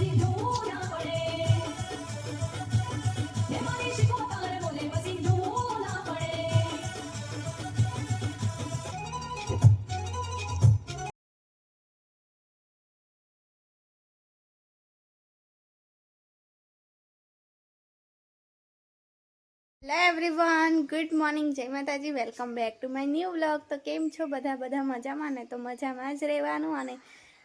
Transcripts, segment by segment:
Hello everyone good morning જય માતાજી welcome back to my new vlog તો કેમ છો બધા? બધા મજામાં ને? તો મજામાં જ રહેવાનું અને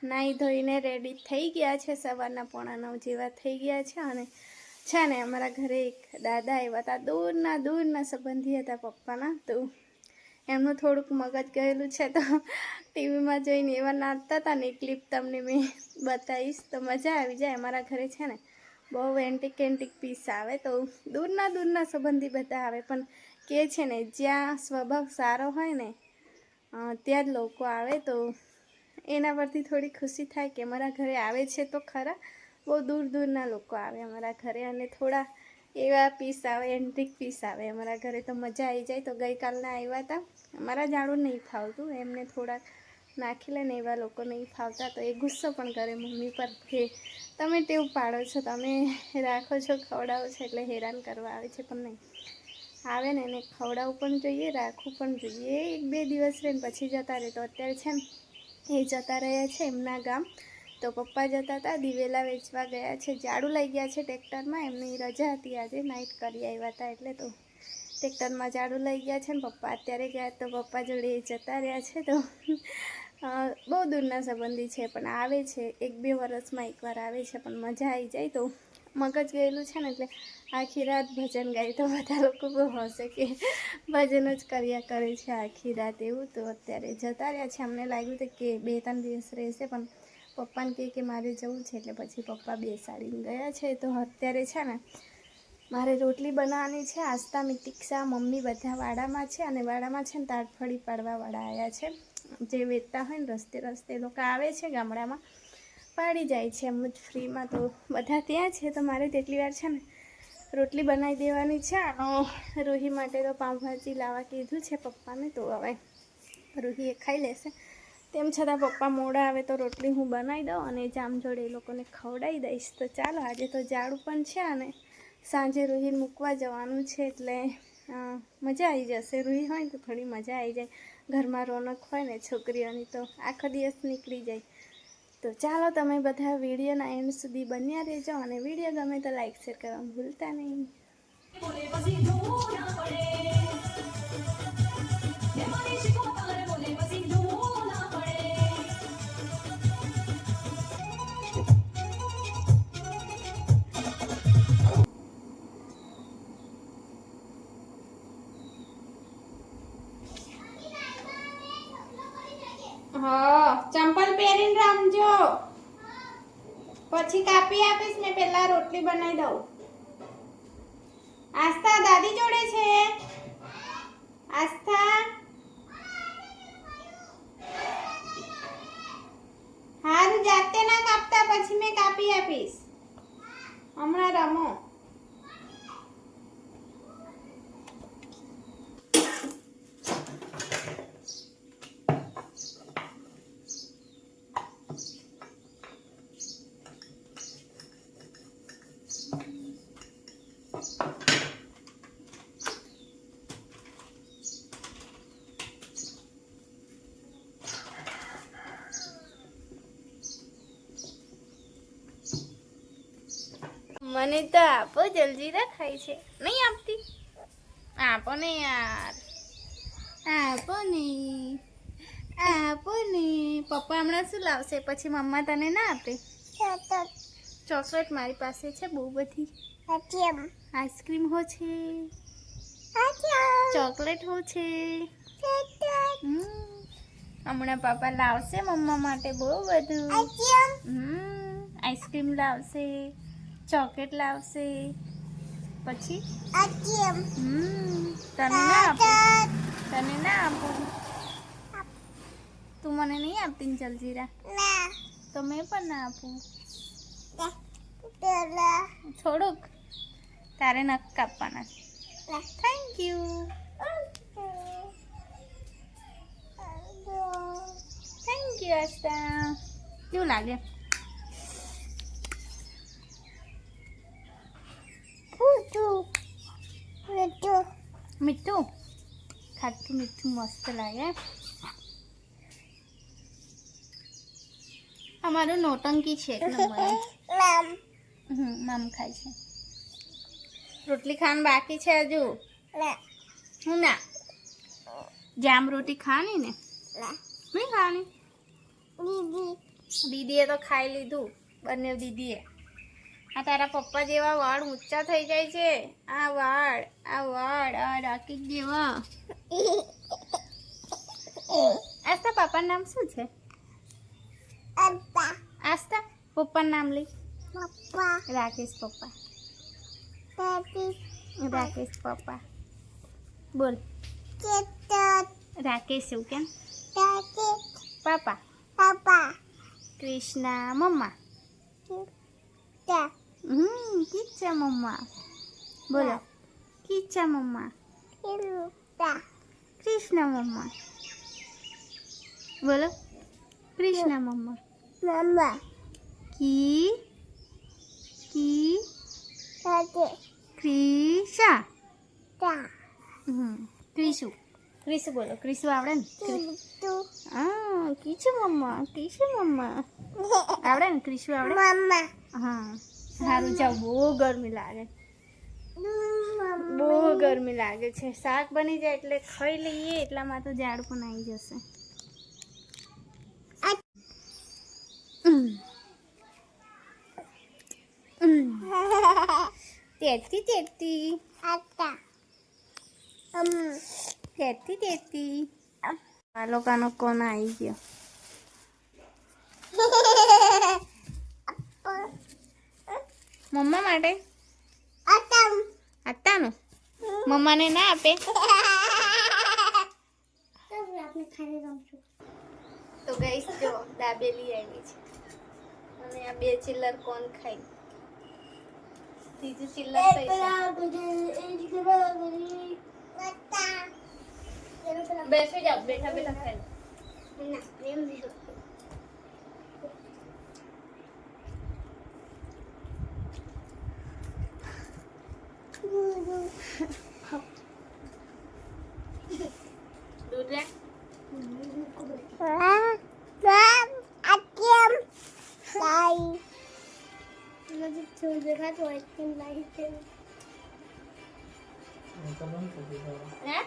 નાહી ધોઈને રેડી થઈ ગયા છે. સવારના પોણા નવ જેવા થઈ ગયા છે અને છે ને અમારા ઘરે એક દાદા આવ્યા હતા દૂરના દૂરના સંબંધી હતા પપ્પાના. તો એમનું થોડુંક મગજ ગયેલું છે તો ટીવીમાં જોઈને એવા નાચતા હતા ને ક્લિપ તમને મેં બતાવીશ. તો મજા આવી જાય અમારા ઘરે છે ને. બહુ એન્ટિક એન્ટિક પીસ આવે. તો દૂરના દૂરના સંબંધી બધા આવે. પણ કે છે ને, જ્યાં સ્વભાવ સારો હોય ને ત્યાં જ લોકો આવે. તો એના પરથી થોડી ખુશી થાય કે અમારા ઘરે આવે છે તો ખરા. બહુ દૂર દૂરના લોકો આવે અમારા ઘરે અને થોડા એવા પીસ આવે એન્ટ્રિક પીસ આવે. અમારા ઘરે તો મજા આવી જાય તો ગઈકાલના આવ્યા હતા અમારા જાડું નહીં ફાવતું, એમને થોડાક નાખી લે ને એવા લોકો નહીં ફાવતા. તો એ ગુસ્સો પણ કરે મમ્મી પર કે તમે ટેવ પાડો છો, તમે રાખો છો, ખવડાવો છો એટલે હેરાન કરવા આવે છે પણ નહીં. આવે ને એને ખવડાવવું પણ જોઈએ, રાખવું પણ જોઈએ. એક બે દિવસ રહીને પછી જતા રહે તો અત્યારે છે ને એ જતા રહ્યા છે એમના ગામ. તો પપ્પા જતા હતા, દિવેલા વેચવા ગયા છે. ઝાડુ લઈ ગયા છે ટ્રેક્ટરમાં. એમની રજા હતી આજે નાઇટ કરી આવ્યા હતા એટલે તો ટ્રેક્ટરમાં ઝાડુ લઈ ગયા છે ને પપ્પા અત્યારે ગયા તો પપ્પા જોડે એ જતા રહ્યા છે તો બહુ દૂરના સંબંધી છે, પણ આવે છે. એક બે વર્ષમાં એકવાર આવે છે, પણ મજા આવી જાય તો મગજ ગયેલું છે ને એટલે આખી રાત ભજન ગાય તો બધા લોકો બહુ હશે કે ભજન જ કર્યા કરે છે આખી રાત. એવું તો અત્યારે જતા રહ્યા છે. અમને લાગ્યું હતું કે બે ત્રણ દિવસ રહેશે પણ પપ્પાને કહે કે મારે જવું છે એટલે પછી પપ્પા બેસાડીને ગયા છે. તો અત્યારે છે ને મારે રોટલી બનાવવાની છે. આસ્તા મિતિક્ષા મમ્મી બધા વાડામાં છે અને વાડામાં છે ને તાડફળી પાડવાવાળા આવ્યા છે. જે વેચતા હોય ને રસ્તે રસ્તે લોકો આવે છે ગામડામાં. પાડી જાય છે એમ જ ફ્રીમાં તો બધા ત્યાં છે, તો મારે તેટલી વાર છે ને રોટલી બનાવી દેવાની છે. અને રૂહી માટે તો પાઉંભાજી લાવવા કીધું છે પપ્પાને, તો હવે રૂહી એ ખાઈ લેશે. તેમ છતાં પપ્પા મોડા આવે તો રોટલી હું બનાવી દઉં અને જામ જોડે એ લોકોને ખવડાવી દઈશ. તો ચાલો, આજે તો જાડું પણ છે અને સાંજે રૂહી મૂકવા જવાનું છે એટલે મજા આવી જશે. રૂહી હોય તો થોડી મજા આવી જાય. ઘરમાં રોનક હોય ને છોકરીઓની તો આખો દિવસ નીકળી જાય. તો ચાલો તમે બધા વિડીયોના એન્ડ સુધી બન્યા રહેજો અને વીડિયો ગમે તો લાઈક શેર કરવા ભૂલતા નહીં. પહેરીને રમજો. પછી કાપી આપીશ ને પેલા રોટલી બનાવી દઉં. આસ્થા દાદી જોડે છે. આસ્થા. હારું જાતે ના કાપતા પછી મેં કાપી આપીશ. હમણાં રમો. મને તો આપો જલ્દી ખાય છે. નહીં આપતી? આપો ને યાર. આપો ને. આપો ને. પપ્પા હમણાં શું લાવશે? પછી મમ્મા તને ના આપે? ચોકલેટ. મારી પાસે છે બહુ બધી. આઈસ્ક્રીમ. હો છે. ચોકલેટ હો છે. હમ. હમણાં પપ્પા લાવશે મમ્મા માટે બહુ બધું. આઈસ્ક્રીમ લાવશે. ચોકલેટ લાવશે. પછી? હમ તને ના આપું. તને ના આપું. તું મને નહીં આપતી ને જલજીરા? તો મેં પણ ના આપું. થોડુંક તારે નખ કાપવાના થેન્ક યુ થેન્ક યુ આસ્તા કેવું લાગે? મીઠું ખાટું મીઠું મસ્ત લાગે અમારું નોટંકી છે એક નંબર મામ ખાય છે રોટલી ખાન બાકી છે હજુ હું ના જામ રોટી ખાની ને નહીં ખાવાની દીદીએ તો ખાઈ લીધું બંને દીદીએ આ તારા પપ્પા જેવા વાળ ઊંચા થઈ જાય છે. આ વાળ આ વાળ આ રાકી જેવા આસ્તા પાપાનું નામ શું છે? આસ્તા પપ્પાનું નામ લઈ. રાકેશ પપ્પા. રાકેશ. પપ્પા. બોલ. રાકેશ એવું કેમ? પાપા. કૃષ્ણા મમ્મા. હમ કિચ્ચા મમ્મા બોલો કિચ્ચા મમ્મા કૃષ્ણ મમ્મા બોલો કૃષ્ણ મમ્મા કી કી ક્રિશા હમ ક્રિશુ ક્રિશુ બોલો ક્રિશુ આવડે ને હા કીચુ મમ્મા કીચુ મમ્મા આવડે ને ક્રિશુ આવડે હા સારું જાવ બહુ ગરમી લાગે. બહુ ગરમી લાગે છે. શાક બની જાય એટલે ખાઈ લઈએ, એટલામાં તો ઝાડ પણ આવી જશે. તેતી તેતી તેતી તેતી આ લોકોનો કોણ આવી ગયો? મમ્મા માટે? આતાનું. મમ્માને ના આપે? તો ગઈશ જો દાબેલી આવી છે. અને આ બે ચિલ્લર કોણ ખાઈ. ત્રીજું ચિલ્લર બેસી જાઓ બેઠા બેઠા ખાઈ દૂધ હે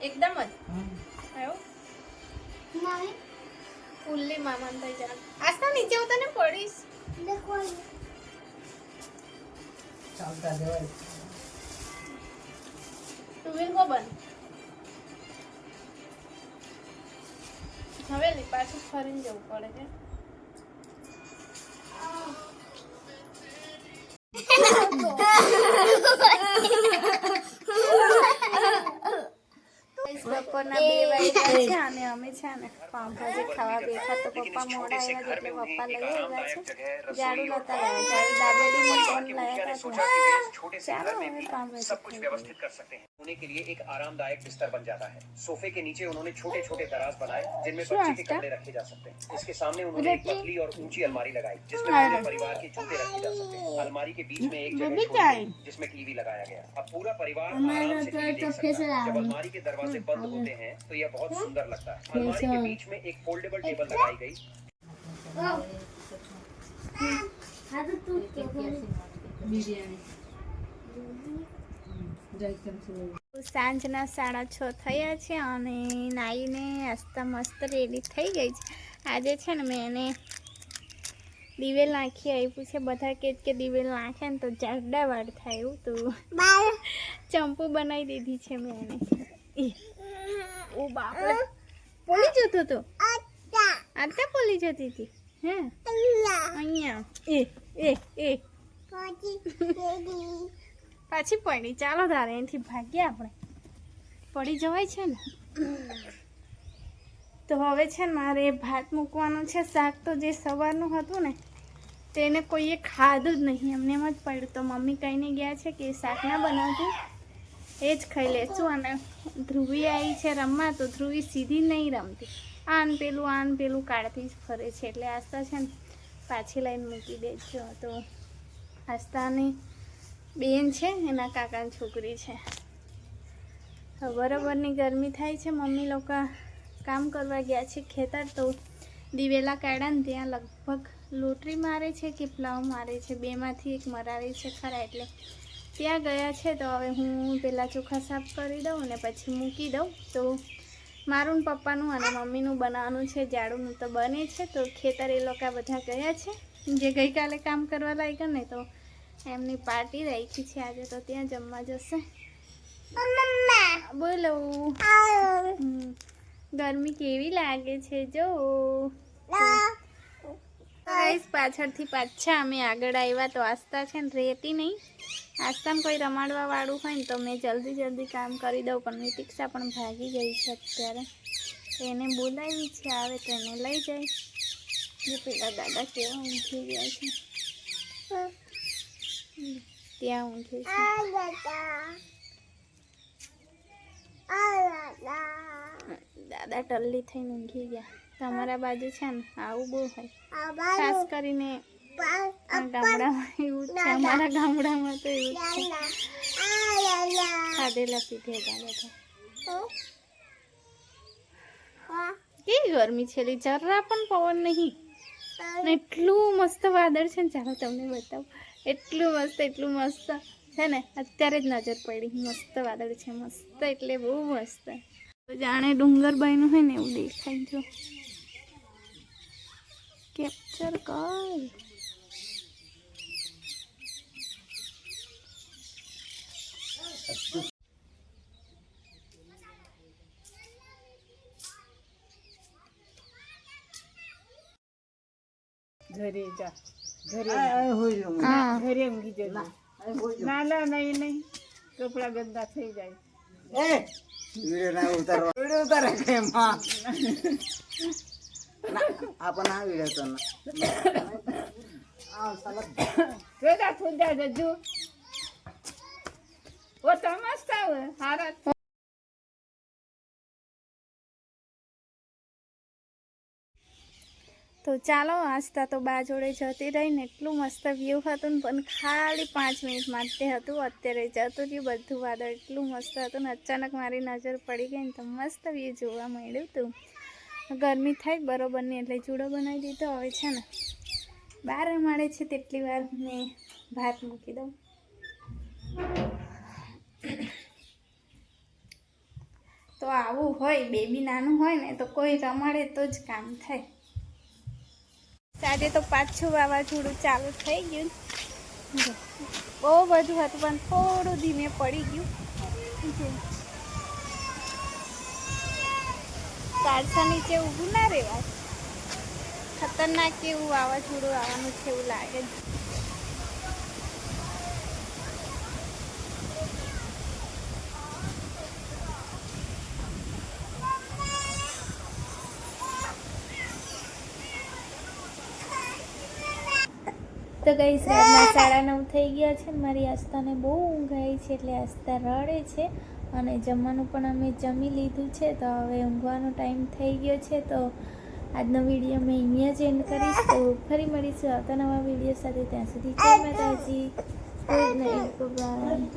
એકદમ જ. આવ્યો ફૂલ્લી મામાન થઈ જા આસ્તા નીચે હું તને પડીશ. ચાલતા જવાય તું કો બન હવેલી પાછું ફરીને જવું પડે છે બપોરના બે વાગ્યા છે અને અમે છે ને પાઉંભાજી ખાવા બેઠા તો પપ્પા મોડા આવ્યા એટલે પપ્પા લઈ આવ્યા છે ઝાડુ નતા લાવ્યા ઝાડુ દાબેલીમાં કોણ લાવ્યા હતા ચાલો હવે પાઉંભાજી सब कुछ ખાઈએ. व्यवस्थित कर सकते हैं सोने के लिए एक आरामदायक बिस्तर बन जाता है सोफे के नीचे उन्होंने छोटे छोटे दराज बनाए जिनमें શું बच्चे के आस्था? कपड़े रखे जा सकते हैं इसके सामने उन्होंने एक रखी? पतली और ऊंची अलमारी लगाई जिसमें हाँ। पूरे परिवार के जूते रखे जा सकते हैं अलमारी के बीच में एक वो जगह भी छोड़ी क्या गई, है? जिसमें टीवी लगाया गया अब पूरा परिवार हमारा आराम से तो टीवी देख चौके से सकता है जब लाए। अलमारी के दरवाजे बंद होते हैं तो यह बहुत सुंदर लगता है अलमारी के बीच में एक फोल्डेबल टेबल लगाई गई સાંજના સાડા છ થયા છે અને નાઈને આસ્તા મસ્ત રેડી થઈ ગઈ છે આજે છે ને મેં એને દિવેલ નાખી આપ્યું છે બધા કે કે દિવેલ નાખે ને તો જાડા વાળ થાય એવું તો ચંપુ બનાવી દીધી છે મેં એને એ, બાપ રે પોલી જતો તો? આટલા પોલી જતી હતી? હે? અહીંયા. એ એ એ. પાછી પડી. ચાલો તારે અહીંથી ભાગીએ આપણે. પડી જવાય છે ને? તો હવે છે ને મારે ભાત મૂકવાનું છે. શાક તો જે સવારનું હતું ને તેને કોઈએ ખાધું જ નહીં. એમને એમ જ પડ્યું. તો મમ્મી કહીને ગયા છે કે શાક ના બનાવતું એ જ ખાઈ લેશું અને ધ્રુવી આવી છે રમવા તો ધ્રુવી સીધી નહીં રમતી. આન પેલું આન પેલું કાઢતી જ ફરે છે. એટલે આસ્તા છે ને, પાછી લઈને મૂકી દેજો. તો આસ્થાની બેન છે, એના કાકાની છોકરી છે. બરોબરની ગરમી થાય છે. મમ્મી લોકો કામ કરવા ગયા છે ખેતર. તો દિવેલા કાઢ્યા ને ત્યાં લગભગ લોટરી મારે છે કે પ્લાવ મારે છે. બેમાંથી એક મરાવે છે ખરા એટલે ત્યાં ગયા છે તો હવે હું પહેલાં ચોખા સાફ કરી દઉં અને પછી મૂકી દઉં. તો મારું પપ્પાનું અને મમ્મીનું બનાવવાનું છે જાડુનું તો બને છે. તો ખેતર એ લોકો બધા ગયા છે. જે ગઈકાલે કામ કરવા લાગ્યા ને તો એમની પાર્ટી રાખી છે. આજે તો ત્યાં જમવા જશે. બોલો. ગરમી કેવી લાગે છે જો? ગાઈસ પાછળથી પાછા અમે આગળ આવ્યા તો આસ્તા છે ને રહેતી નહીં. આસ્તામાં કોઈ રમાડવા વાળું હોય ને તો મેં જલ્દી જલ્દી કામ કરી દઉં પણ નિતિક્ષા પણ ભાગી ગઈ છે અત્યારે. એને બોલાવી છે આવે તો એને લઈ જાય. જે પેલા દાદા કેવા ઊંઘી ગયા છે. ત્યાં ઊંઘે છે. દાદા ટલ્લી થઈને ઊંઘી ગયા. તમારા બાજુ છે ને આવું બહુ હોય. ખાસ કરીને ગામડામાં એવું છે અમારા ગામડામાં તો એવું છે. ખાધેલા પીધેલા બધા કેવી ગરમી છે? જરા પણ પવન નહીં. એટલું મસ્ત વાદળ છે ને ચાલો તમને બતાવું. એટલું મસ્ત એટલું મસ્ત. છે ને અત્યારે જ નજર પડી. મસ્ત વાદળ છે મસ્ત એટલે બહુ મસ્ત. જાણે ડુંગર બન્યું હોય ને એવું દેખાય જો. કેપ્ચર કર. ઘરે જા. ઘરે હા. ઘરે ઊંઘી જજો. ના ના નહીં નહીં. કપડા ગંદા થઈ જાય. વીડિયો ઉતારે કે એમાં? आपण हा व्हिडिओ तो ना જોડા ફૂંદા જજો ઓ મસ્ત આવે હારા તો ચાલો આસ્તા તો બા જોડે જતી રહીને એટલું મસ્ત વ્યૂ હતું ને પણ ખાલી પાંચ મિનિટ માટે હતું અત્યારે જતું રહ્યું બધું વાદળ એટલું મસ્ત હતું ને અચાનક મારી નજર પડી ગઈ ને તો મસ્ત વ્યૂ જોવા મળ્યું હતું ગરમી થાય બરોબરની, એટલે ચૂડો બનાવી દીધો. હવે છે ને, બાર માળે છે તેટલી વાર મેં ભાત મૂકી દઉં. તો આવું હોય, બેબી નાનું હોય ને, તો કોઈ રમાડે તો જ કામ થાય. સાંજે તો પાછું વાવાઝોડું ચાલુ થઈ ગયું. બહુ બધું હતું, પણ થોડું ધીમે પડી ગયું. જો. નીચે ઊભું ના રહેવાય ખતરનાક એવું વાવાઝોડું આવવાનું છે એવું લાગે. તો ગઈ રાતના સાડા નવ થઈ ગયા છે મારી આસ્થાને બહુ ઊંઘ આવી છે એટલે આસ્થા રડે છે અને જમવાનું પણ અમે જમી લીધું છે, તો હવે ઊંઘવાનો ટાઈમ થઈ ગયો છે, તો આજનો વીડિયો મેં અહીંયા જ એન્ડ કરીશ, તો ફરી મળીશું આવતા નવા વીડિયો સાથે. ત્યાં સુધી જય માતાજી. Good night